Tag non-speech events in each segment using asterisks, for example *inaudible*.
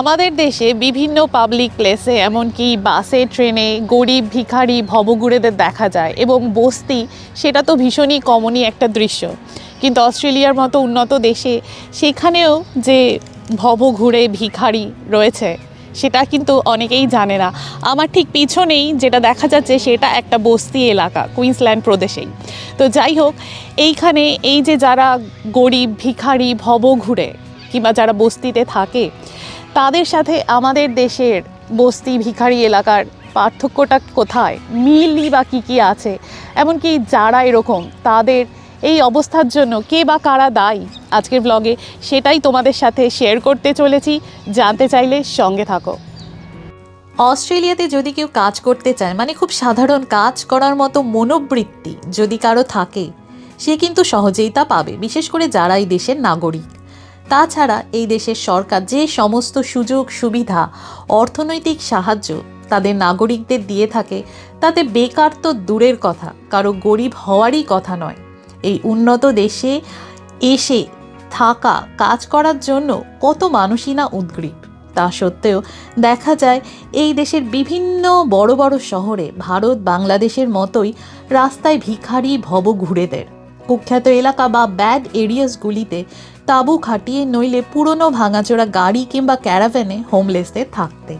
আমাদের দেশে বিভিন্ন পাবলিক প্লেসে এমনকি বাসে ট্রেনে গরিব ভিখারি ভবঘুরেদের দেখা যায় এবং বস্তি সেটা তো ভীষণই কমনই একটা দৃশ্য। কিন্তু অস্ট্রেলিয়ার মতো উন্নত দেশে সেখানেও যে ভবঘুরে ভিখারি রয়েছে, সেটা কিন্তু অনেকেই জানে না। আমার ঠিক পিছনেই যেটা দেখা যাচ্ছে সেটা একটা বস্তি এলাকা কুইন্সল্যান্ড প্রদেশেই। তো যাই হোক, এইখানে এই যে যারা গরিব ভিখারি ভবঘুরে কিংবা যারা বস্তিতে থাকে তাদের সাথে আমাদের দেশের বস্তি, ভিখারি এলাকার পার্থক্যটা কোথায়? মিলই বা কী কী আছে? এমনকি যারা এরকম, তাদের এই অবস্থার জন্য কে বা কারা দায়ী? আজকের ব্লগে সেটাই তোমাদের সাথে শেয়ার করতে চলেছি। জানতে চাইলে সঙ্গে থাকো। অস্ট্রেলিয়াতে যদি কেউ কাজ করতে চায় মানে খুব সাধারণ কাজ করার মতো মনোবৃত্তি যদি কারও থাকে, সে কিন্তু সহজেই তা পাবে। বিশেষ করে যারা এই দেশের নাগরিক। তাছাড়া এই দেশের সরকার যে সমস্ত সুযোগ, সুবিধা, অর্থনৈতিক সাহায্য তাদের নাগরিকদের দিয়ে থাকে, তাতে বেকার তো দূরের কথা, কারও গরিব হওয়ারই কথা নয়। এই উন্নত দেশে এসে থাকা, কাজ করার জন্য কত মানুষই না উদ্গ্রীব। তা সত্ত্বেও দেখা যায়, এই দেশের বিভিন্ন বড় বড় শহরে ভারত বাংলাদেশের মতোই রাস্তায় ভিখারি ভবঘুরেদের কুখ্যাত এলাকা বা ব্যাড এরিয়াসগুলিতে তাঁবু খাটিয়ে নইলে পুরনো ভাঙাচোরা গাড়ি কিংবা ক্যারাভ্যানে হোমলেসদের থাকতে।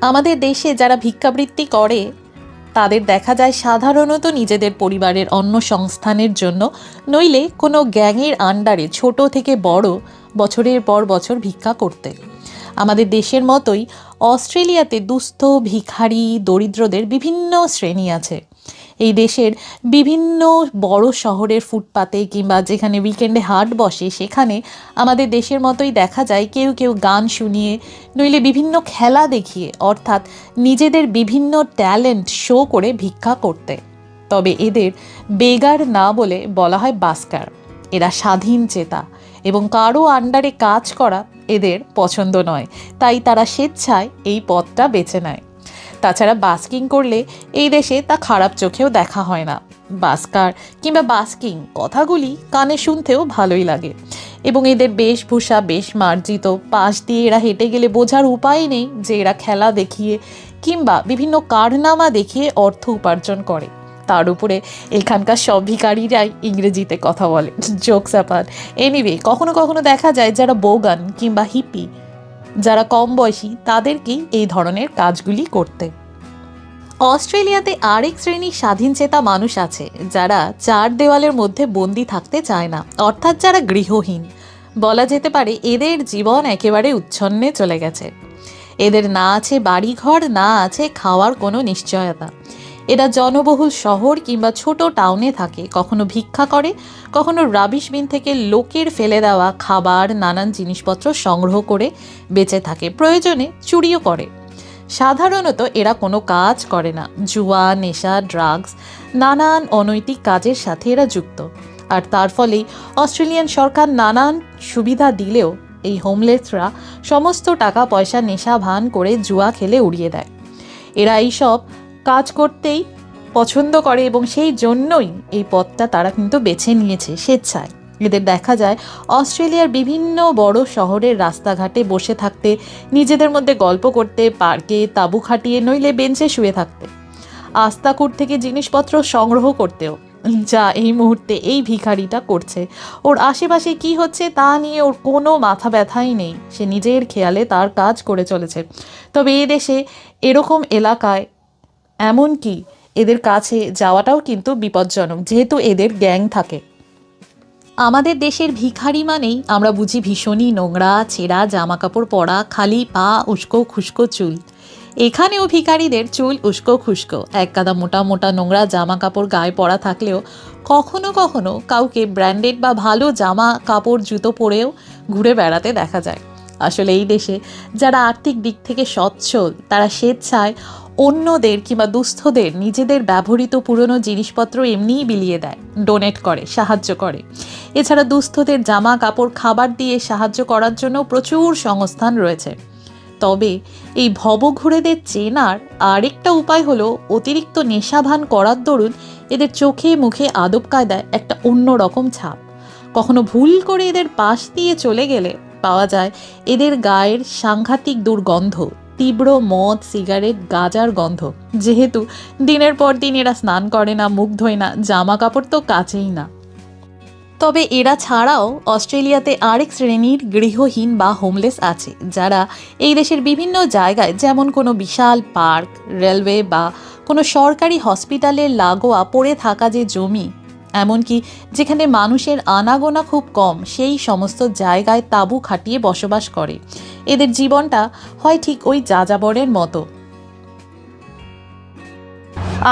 আমাদের দেশে যারা ভিক্ষাবৃত্তি করে, তাদের দেখা যায় সাধারণত নিজেদের পরিবারের অন্য সংস্থানের জন্য নইলে কোনো গ্যাংয়ের আন্ডারে ছোট থেকে বড় বছরের পর বছর ভিক্ষা করতে। আমাদের দেশের মতোই অস্ট্রেলিয়াতে দুস্থ, ভিখারি, দরিদ্রদের বিভিন্ন শ্রেণি আছে। এই দেশের বিভিন্ন বড় শহরের ফুটপাতে কিংবা যেখানে উইকেন্ডে হাট বসে, সেখানে আমাদের দেশের মতোই দেখা যায় কেউ কেউ গান শুনিয়ে, নইলে বিভিন্ন খেলা দেখিয়ে, অর্থাৎ নিজেদের বিভিন্ন ট্যালেন্ট শো করে ভিক্ষা করতে। তবে এদের বেগার না বলে বলা হয় বাস্কার। এরা স্বাধীন চেতা এবং কারও আন্ডারে কাজ করা এদের পছন্দ নয়। তাই তারা স্বেচ্ছায় এই পথটা বেছে নেয়। তাছাড়া বাস্কিং করলে এই দেশে তা খারাপ চোখেও দেখা হয় না। বাস্কার কিংবা বাস্কিং কথাগুলি কানে শুনতেও ভালোই লাগে। এবং এদের বেশভূষা বেশ মার্জিত পাশ দিয়ে এরা হেঁটে গেলে বোঝার উপায় নেই যে এরা খেলা দেখিয়ে কিংবা বিভিন্ন কারনামা দেখিয়ে অর্থ উপার্জন করে। তার উপরে এখানকার সব ভিকারিরাই ইংরেজিতে কথা বলে। *laughs* জোকস অ্যাপার এনিওয়ে কখনো কখনো দেখা যায় যারা বোগান কিংবা হিপি যারা কম বয়সী, তাদেরকেই এই ধরনের কাজগুলি করতে। অস্ট্রেলিয়াতে আরেক শ্রেণির স্বাধীনচেতা মানুষ আছে, যারা চার দেওয়ালের মধ্যে বন্দি থাকতে চায় না, অর্থাৎ যারা গৃহহীন। বলা যেতে পারে এদের জীবন একেবারে উচ্ছন্নে চলে গেছে। এদের না আছে বাড়িঘর, না আছে খাওয়ার কোনো নিশ্চয়তা। এরা জনবহুল শহর কিংবা ছোট টাউনে থাকে। কখনো ভিক্ষা করে, কখনো রাবিশ বিন থেকে লোকের ফেলে দেওয়া খাবার, নানান জিনিসপত্র সংগ্রহ করে বেঁচে থাকে, প্রয়োজনে চুরিও করে। সাধারণত এরা কোনো কাজ করে না। জুয়া, নেশা ড্রাগস নানান অনৈতিক কাজের সাথে এরা যুক্ত। আর তার ফলেই অস্ট্রেলিয়ান সরকার নানান সুবিধা দিলেও এই হোমলেসরা সমস্ত টাকা পয়সা নেশা ভান করে জুয়া খেলে উড়িয়ে দেয়। এরা এইসব কাজ করতেই পছন্দ করে এবং সেই জন্যই এই পথটা তারা কিন্তু বেছে নিয়েছে স্বেচ্ছায়। এদের দেখা যায় অস্ট্রেলিয়ার বিভিন্ন বড় শহরের রাস্তাঘাটে বসে থাকতে, নিজেদের মধ্যে গল্প করতে, পার্কে তাঁবু খাটিয়ে নইলে বেঞ্চে শুয়ে থাকতে আস্তাকুট থেকে জিনিসপত্র সংগ্রহ করতেও। যা এই মুহূর্তে এই ভিখারিটা করছে। ওর আশেপাশে কি হচ্ছে তা নিয়ে ওর কোনো মাথা ব্যথাই নেই। সে নিজের খেয়ালে তার কাজ করে চলেছে। তবে এ দেশে এরকম এলাকায় এমনকি এদের কাছে যাওয়াটাও কিন্তু বিপজ্জনক, যেহেতু এদের গ্যাং থাকে। আমাদের দেশের ভিখারি মানেই আমরা বুঝি ভীষণই নোংরা, ছেঁড়া জামা কাপড় পরা, খালি পা, উস্কো খুস্কো চুল। এখানেও ভিখারিদের চুল উস্কো খুস্কো। এক কাদা মোটা মোটা নোংরা জামা কাপড় গায়ে পরা থাকলেও কখনো কখনো কাউকে ব্র্যান্ডেড বা ভালো জামা, কাপড়, জুতো পরেও ঘুরে বেড়াতে দেখা যায়। আসলে এই দেশে যারা আর্থিক দিক থেকে সচ্ছল, তারা স্বেচ্ছায় অন্যদের কিংবা দুস্থদের নিজেদের ব্যবহৃত পুরনো জিনিসপত্র এমনিই বিলিয়ে দেয় ডোনেট করে, সাহায্য করে। এছাড়া দুস্থদের জামা কাপড় খাবার দিয়ে সাহায্য করার জন্য প্রচুর সংস্থান রয়েছে। তবে এই ভবঘুরেদের চেনার আরেকটা উপায় হলো অতিরিক্ত নেশাভান করার দরুন এদের চোখে মুখে আদব কায়দায় একটা অন্য রকম ছাপ। কখনো ভুল করে এদের পাশ দিয়ে চলে গেলে পাওয়া যায় এদের গায়ের সাংঘাতিক দুর্গন্ধ। তীব্র মদ, সিগারেট, গাজার গন্ধ। যেহেতু দিনের পর দিন এরা স্নান করে না, মুখ ধোয় না জামা কাপড় তো কাছেই না। তবে এরা ছাড়াও অস্ট্রেলিয়াতে আরেক শ্রেণির গৃহহীন বা হোমলেস আছে, যারা এই দেশের বিভিন্ন জায়গায় যেমন কোনো বিশাল পার্ক, রেলওয়ে বা কোনো সরকারি হসপিটালের লাগোয়া পড়ে থাকা যে জমি এমনকি যেখানে মানুষের আনাগোনা খুব কম, সেই সমস্ত জায়গায় তাঁবু খাটিয়ে বসবাস করে। এদের জীবনটা হয় ঠিক ওই যাযাবরের মতো।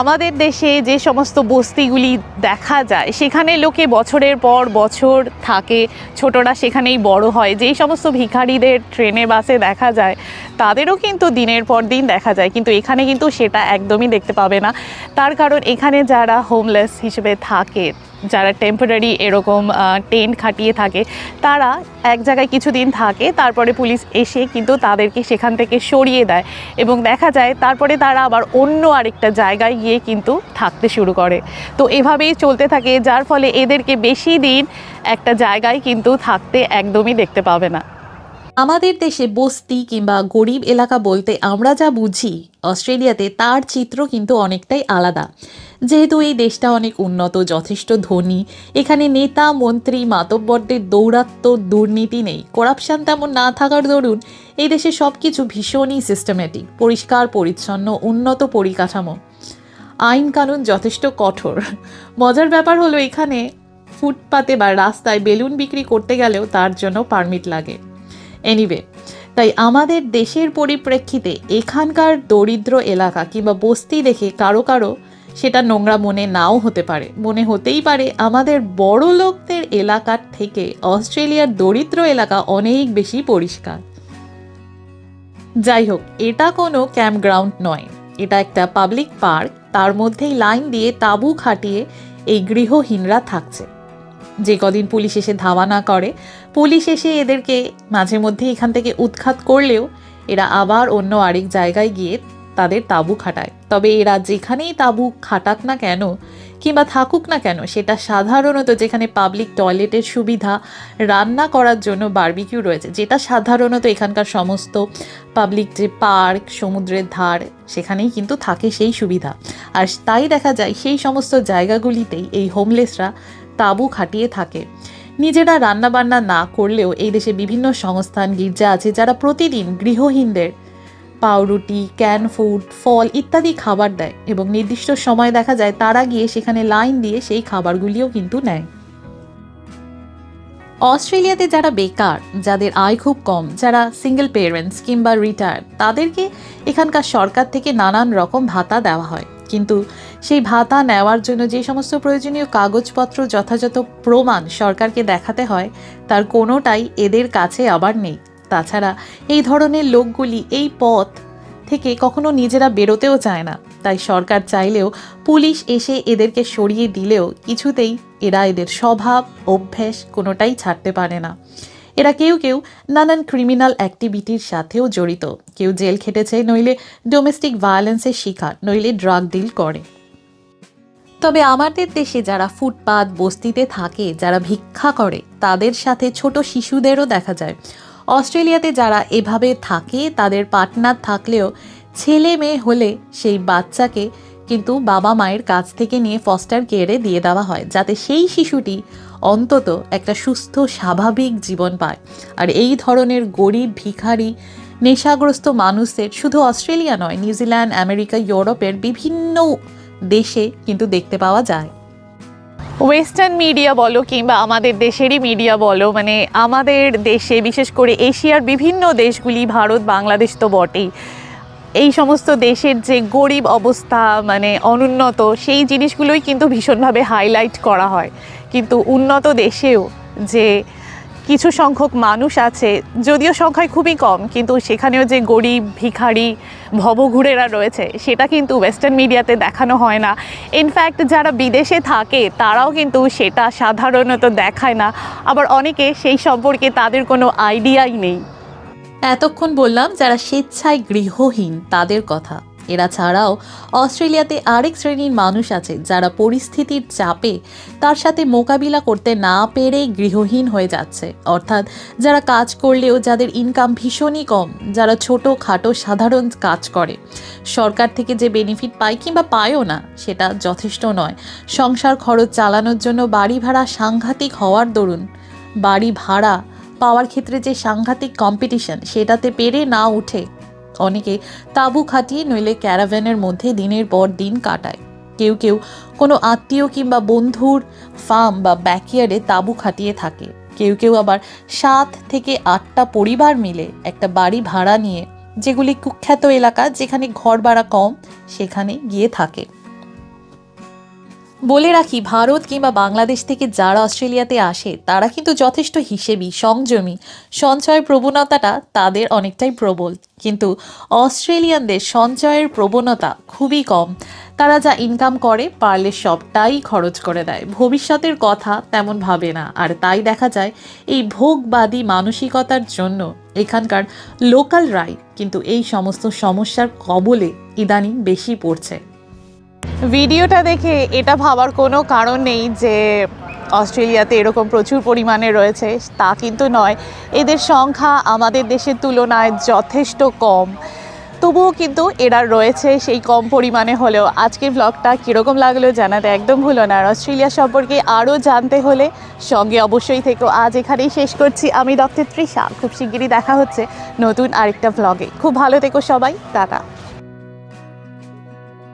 আমাদের দেশে যে সমস্ত বস্তিগুলি দেখা যায়, সেখানে লোকে বছরের পর বছর থাকে। ছোটরা সেখানেই বড় হয়। যেই সমস্ত ভিখারিদের ট্রেনে, বাসে দেখা যায় তাদেরও কিন্তু দিনের পর দিন দেখা যায়, কিন্তু এখানে কিন্তু সেটা একদমই দেখতে পাবে না। তার কারণ এখানে যারা হোমলেস হিসেবে থাকে, যারা টেম্পোরারি এরকম টেন্ট খাটিয়ে থাকে, তারা এক জায়গায় কিছুদিন থাকে, তারপরে পুলিশ এসে কিন্তু তাদেরকে সেখান থেকে সরিয়ে দেয় এবং দেখা যায় তারপরে তারা আবার অন্য আরেকটা জায়গায় গিয়ে কিন্তু থাকতে শুরু করে। তো এভাবেই চলতে থাকে, যার ফলে এদেরকে বেশি দিন একটা জায়গায় কিন্তু থাকতে একদমই দেখতে পাবে না। আমাদের দেশে বস্তি কিংবা গরিব এলাকা বলতে আমরা যা বুঝি, অস্ট্রেলিয়াতে তার চিত্র কিন্তু অনেকটাই আলাদা। যেহেতু এই দেশটা অনেক উন্নত, যথেষ্ট ধনী, এখানে নেতা, মন্ত্রী, মাতব্বরদের দৌরাত্ম দুর্নীতি নেই। করাপশান তেমন না থাকার দরুন এই দেশে সব কিছু ভীষণই সিস্টেমেটিক পরিষ্কার, পরিচ্ছন্ন, উন্নত পরিকাঠামো। আইন কানুন যথেষ্ট কঠোর। মজার ব্যাপার হলো এখানে ফুটপাতে বা রাস্তায় বেলুন বিক্রি করতে গেলেও তার জন্য পারমিট লাগে। এনিওয়ে তাই আমাদের দেশের পরিপ্রেক্ষিতে এখানকার দরিদ্র এলাকা কিংবা বস্তি দেখে কারও কারও সেটা নোংরা মনে নাও হতে পারে। মনে হতেই পারে আমাদের বড় লোকদের এলাকার থেকে অস্ট্রেলিয়ার দরিদ্র এলাকা অনেক বেশি পরিষ্কার। যাই হোক এটা কোনো ক্যাম্পগ্রাউন্ড নয়। এটা একটা পাবলিক পার্ক। তার মধ্যেই লাইন দিয়ে তাঁবু খাটিয়ে এই গৃহহীনরা থাকছে। যে কদিন পুলিশ এসে ধাওয়া না করে পুলিশ এসে এদেরকে মাঝে মধ্যে এখান থেকে উৎখাত করলেও এরা আবার অন্য আরেক জায়গায় গিয়ে তাদের তাঁবু খাটায়। তবে এরা যেখানেই তাঁবু খাটাক না কেন কিংবা থাকুক না কেন, সেটা সাধারণত যেখানে পাবলিক টয়লেটের সুবিধা, রান্না করার জন্য বারবিকিউ রয়েছে, যেটা সাধারণত এখানকার সমস্ত পাবলিক যে পার্ক সমুদ্রের ধার, সেখানেই কিন্তু থাকে সেই সুবিধা। আর তাই দেখা যায় সেই সমস্ত জায়গাগুলিতেই এই হোমলেসরা তাঁবু খাটিয়ে থাকে। নিজেরা রান্নাবান্না না করলেও এই দেশে বিভিন্ন সংস্থান, গির্জা আছে যারা প্রতিদিন গৃহহীনদের পাউরুটি ক্যান ফুড ফল ইত্যাদি খাবার দেয় এবং নির্দিষ্ট সময় দেখা যায় তারা গিয়ে সেখানে লাইন দিয়ে সেই খাবারগুলিও কিন্তু নেয়। অস্ট্রেলিয়াতে যারা বেকার, যাদের আয় খুব কম, যারা সিঙ্গেল পেরেন্টস কিংবা রিটায়ার্ড তাদেরকে এখানকার সরকার থেকে নানান রকম ভাতা দেওয়া হয়। কিন্তু সেই ভাতা নেওয়ার জন্য যে সমস্ত প্রয়োজনীয় কাগজপত্র যথাযথ প্রমাণ সরকারকে দেখাতে হয়, তার কোনোটাই এদের কাছে আবার নেই। তাছাড়া এই ধরনের লোকগুলি এই পথ থেকে কখনো নিজেরা বেরোতেও চায় না। তাই সরকার চাইলেও পুলিশ এসে এদেরকে সরিয়ে দিলেও কিছুতেই এরা এদের স্বভাব, অভ্যেস কোনোটাই ছাড়তে পারে না। এরা কেউ কেউ নানান ক্রিমিনাল অ্যাক্টিভিটির সাথেও জড়িত। কেউ জেল খেটেছে, নইলে ডোমেস্টিক ভায়োলেন্সের শিকার, নইলে ড্রাগ ডিল করে। তবে আমাদের দেশে যারা ফুটপাত, বস্তিতে থাকে, যারা ভিক্ষা করে, তাদের সাথে ছোট শিশুদেরও দেখা যায়। অস্ট্রেলিয়াতে যারা এভাবে থাকে, তাদের পার্টনার থাকলেও ছেলে মেয়ে হলে সেই বাচ্চাকে কিন্তু বাবা মায়ের কাছ থেকে নিয়ে ফস্টার কেয়ারে দিয়ে দেওয়া হয়, যাতে সেই শিশুটি অন্তত একটা সুস্থ, স্বাভাবিক জীবন পায়। আর এই ধরনের গরিব, ভিখারি, নেশাগ্রস্ত মানুষদের শুধু অস্ট্রেলিয়া নয়, নিউজিল্যান্ড, আমেরিকা, ইউরোপের বিভিন্ন দেশে কিন্তু দেখতে পাওয়া যায়। ওয়েস্টার্ন মিডিয়া বলো কিংবা আমাদের দেশেরই মিডিয়া বলো মানে আমাদের দেশে, বিশেষ করে এশিয়ার বিভিন্ন দেশগুলি, ভারত, বাংলাদেশ তো বটেই। এই সমস্ত দেশের যে গরিব অবস্থা মানে অনুন্নত, সেই জিনিসগুলোই কিন্তু ভীষণভাবে হাইলাইট করা হয়। কিন্তু উন্নত দেশেও যে কিছু সংখ্যক মানুষ আছে, যদিও সংখ্যায় খুবই কম, কিন্তু সেখানেও যে গরিব, ভিখারি, ভবঘুরেরা রয়েছে, সেটা কিন্তু ওয়েস্টার্ন মিডিয়াতে দেখানো হয় না। ইনফ্যাক্ট যারা বিদেশে থাকে, তারাও কিন্তু সেটা সাধারণত দেখায় না। আবার অনেকে সেই সম্পর্কে তাদের কোনো আইডিয়াই নেই। এতক্ষণ বললাম যারা স্বেচ্ছায় গৃহহীন, তাদের কথা। এরা ছাড়াও অস্ট্রেলিয়াতে আরেক শ্রেণির মানুষ আছে যারা পরিস্থিতির চাপে তার সাথে মোকাবিলা করতে না পেরে গৃহহীন হয়ে যাচ্ছে। অর্থাৎ যারা কাজ করলেও যাদের ইনকাম ভীষণই কম, যারা ছোট খাটো সাধারণ কাজ করে, সরকার থেকে যে বেনিফিট পায় কিংবা পায়ও না, সেটা যথেষ্ট নয়। সংসার খরচ চালানোর জন্য বাড়ি ভাড়া সাংঘাতিক হওয়ার দরুন, বাড়ি ভাড়া পাওয়ার ক্ষেত্রে যে সাংঘাতিক কম্পিটিশন সেটাতে পেরে না উঠে। অনেকে তাঁবু খাটিয়ে নইলে ক্যারাভ্যানের মধ্যে দিনের পর দিন কাটায়। কেউ কেউ কোনো আত্মীয় কিংবা বন্ধুর ফার্ম বা ব্যাকইয়ার্ডে তাঁবু খাটিয়ে থাকে। কেউ কেউ আবার সাত থেকে আটটা পরিবার মিলে একটা বাড়ি ভাড়া নিয়ে, যেগুলি কুখ্যাত এলাকা, যেখানে ঘর ভাড়া কম, সেখানে গিয়ে থাকে। বলে রাখি, ভারত কিংবা বাংলাদেশ থেকে যারা অস্ট্রেলিয়াতে আসে, তারা কিন্তু যথেষ্ট হিসেবি, সংযমী। সঞ্চয়ের প্রবণতাটা তাদের অনেকটাই প্রবল। কিন্তু অস্ট্রেলিয়ানদের সঞ্চয়ের প্রবণতা খুবই কম। তারা যা ইনকাম করে, পারলে সবটাই খরচ করে দেয়। ভবিষ্যতের কথা তেমন ভাবে না। আর তাই দেখা যায়, এই ভোগবাদী মানসিকতার জন্য এখানকার লোকাল রাইট কিন্তু এই সমস্ত সমস্যার কবলে ইদানিং বেশি পড়ছে। ভিডিওটা দেখে এটা ভাবার কোনো কারণ নেই যে অস্ট্রেলিয়াতে এরকম প্রচুর পরিমাণে রয়েছে, তা কিন্তু নয়। এদের সংখ্যা আমাদের দেশের তুলনায় যথেষ্ট কম। তবুও কিন্তু এরা রয়েছে সেই কম পরিমাণে হলেও। আজকের ব্লগটা কীরকম লাগল জানাতে একদম ভুলো না। আর অস্ট্রেলিয়া সম্পর্কে আরও জানতে হলে সঙ্গে অবশ্যই থেকো। আজ এখানেই শেষ করছি। আমি ডক্টর তৃষা খুব শিগগিরই দেখা হচ্ছে নতুন আরেকটা ব্লগে খুব ভালো থেকো সবাই। টাটা।